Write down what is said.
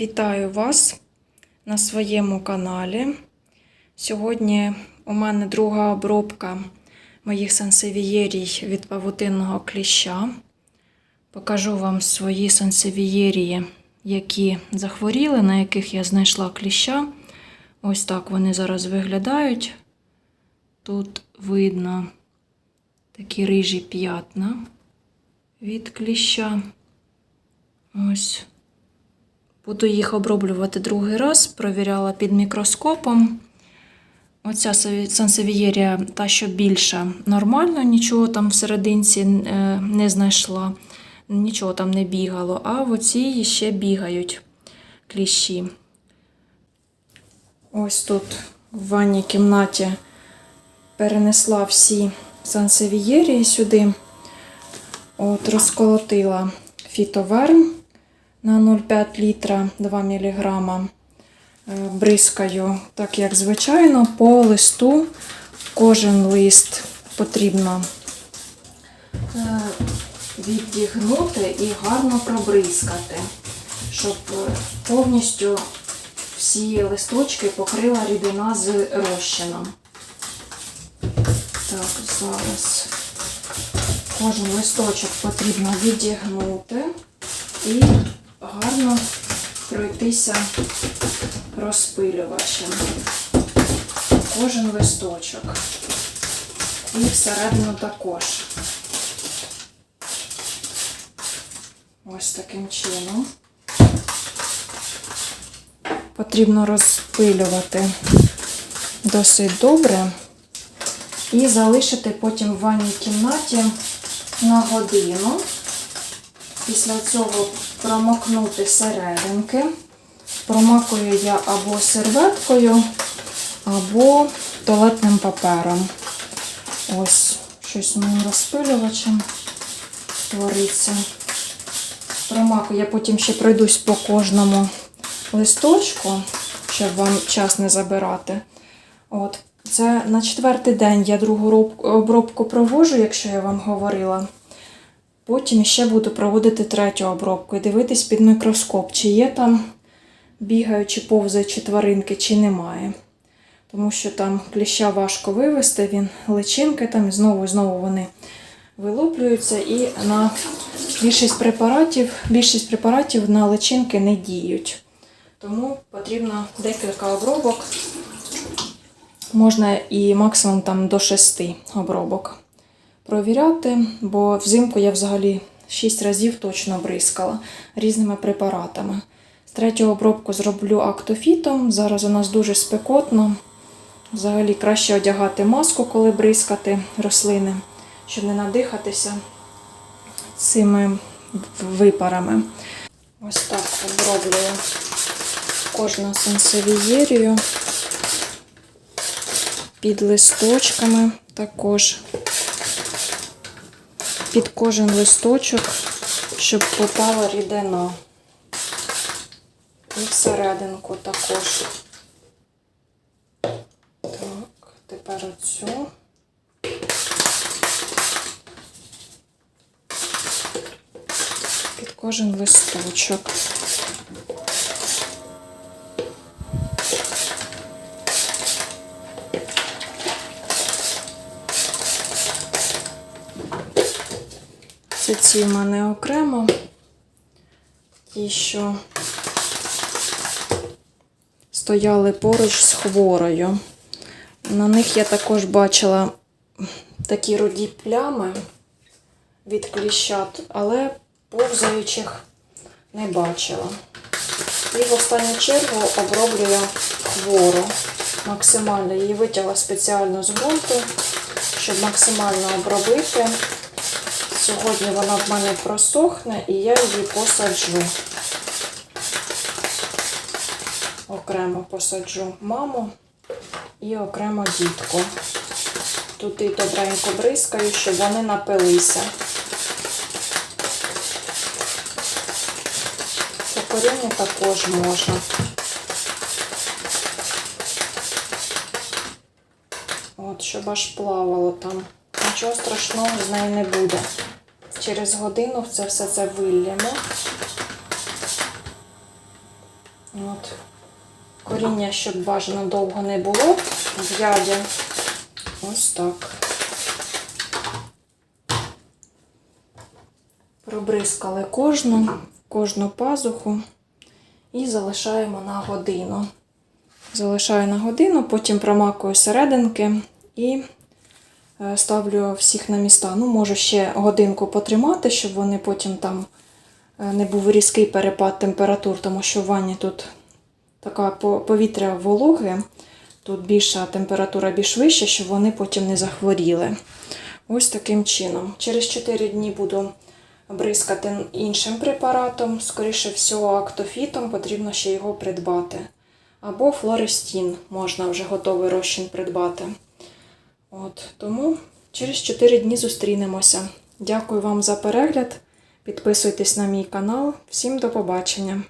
Вітаю вас на своєму каналі. Сьогодні у мене друга обробка моїх сансевієрій від павутинного кліща. Покажу вам свої сансевієрії, які захворіли, на яких я знайшла кліща. Ось так вони зараз виглядають. Тут видно такі рижі п'ятна від кліща. Ось. Буду їх оброблювати другий раз, провіряла під мікроскопом. Оця сансевієрія, та що більша, нормально, нічого там всерединці е, не знайшла, нічого там не бігало, а в оцій ще бігають кліщі. Ось тут в ванній кімнаті перенесла всі сансевієрії сюди. От, розколотила фітоверм на 0,5 літра 2 мг. Бризкаю, так як звичайно, по листу кожен лист потрібно е, віддігнути і гарно пробризкати, щоб е, повністю всі листочки покрила рідина з розчином. Так, зараз кожен листочок потрібно відігнути і гарно пройтися розпилювачем. Кожен листочок. І всередину також. Ось таким чином. Потрібно розпилювати досить добре і залишити потім в ванній кімнаті на годину. Після цього промокнути серединки. Промакую я або серветкою, або туалетним папером. Ось, щось моїм розпилювачем твориться. Промакую, я потім ще пройдусь по кожному листочку, щоб вам час не забирати. От. Це на четвертий день я другу обробку провожу, якщо я вам говорила. Потім ще буду проводити третю обробку і дивитись під мікроскоп, чи є там бігаючі, повзаючі тваринки, чи немає. Тому що там кліща важко вивести, він личинки там і знову і знову вони вилуплюються, і на більшість препаратів, більшість препаратів на личинки не діють. Тому потрібно декілька обробок. Можна і максимум там до 6 обробок провіряти, бо взимку я взагалі 6 разів точно бризкала різними препаратами. З третього обробку зроблю актофітом. Зараз у нас дуже спекотно. Взагалі краще одягати маску, коли бризкати рослини, щоб не надихатися цими випарами. Ось так оброблюю кожну сенсовієрію під листочками також під кожен листочок, щоб попала рідина. І всерединку також. Так, тепер оцю. Під кожен листочок. Це ці в мене окремо. Ті, що стояли поруч з хворою. На них я також бачила такі руді плями від кліщат, але повзаючих не бачила. І в останню чергу оброблюю хвору. Максимально її витягла спеціально з ґрунту, щоб максимально обробити. Сьогодні вона в мене просохне і я її посаджу. Окремо посаджу маму і окремо дітку. Тут і добренько бризкаю, щоб вони напилися. По корінню також можна. От, щоб аж плавало там. Нічого страшного з нею не буде. Через годину це все це вилємо. От. Коріння, щоб бажано довго не було в. Ось так. Пробризкали кожну, кожну пазуху і залишаємо на годину. Залишаю на годину, потім промакую серединки і ставлю всіх на міста. Ну, можу ще годинку потримати, щоб вони потім там е, не був різкий перепад температур, тому що в ванні тут така повітря вологе, тут більша температура більш вища, щоб вони потім не захворіли. Ось таким чином. Через 4 дні буду бризкати іншим препаратом, скоріше всього, актофітом, потрібно ще його придбати. Або флористін можна вже готовий розчин придбати. От, тому через 4 дні зустрінемося. Дякую вам за перегляд. Підписуйтесь на мій канал. Всім до побачення!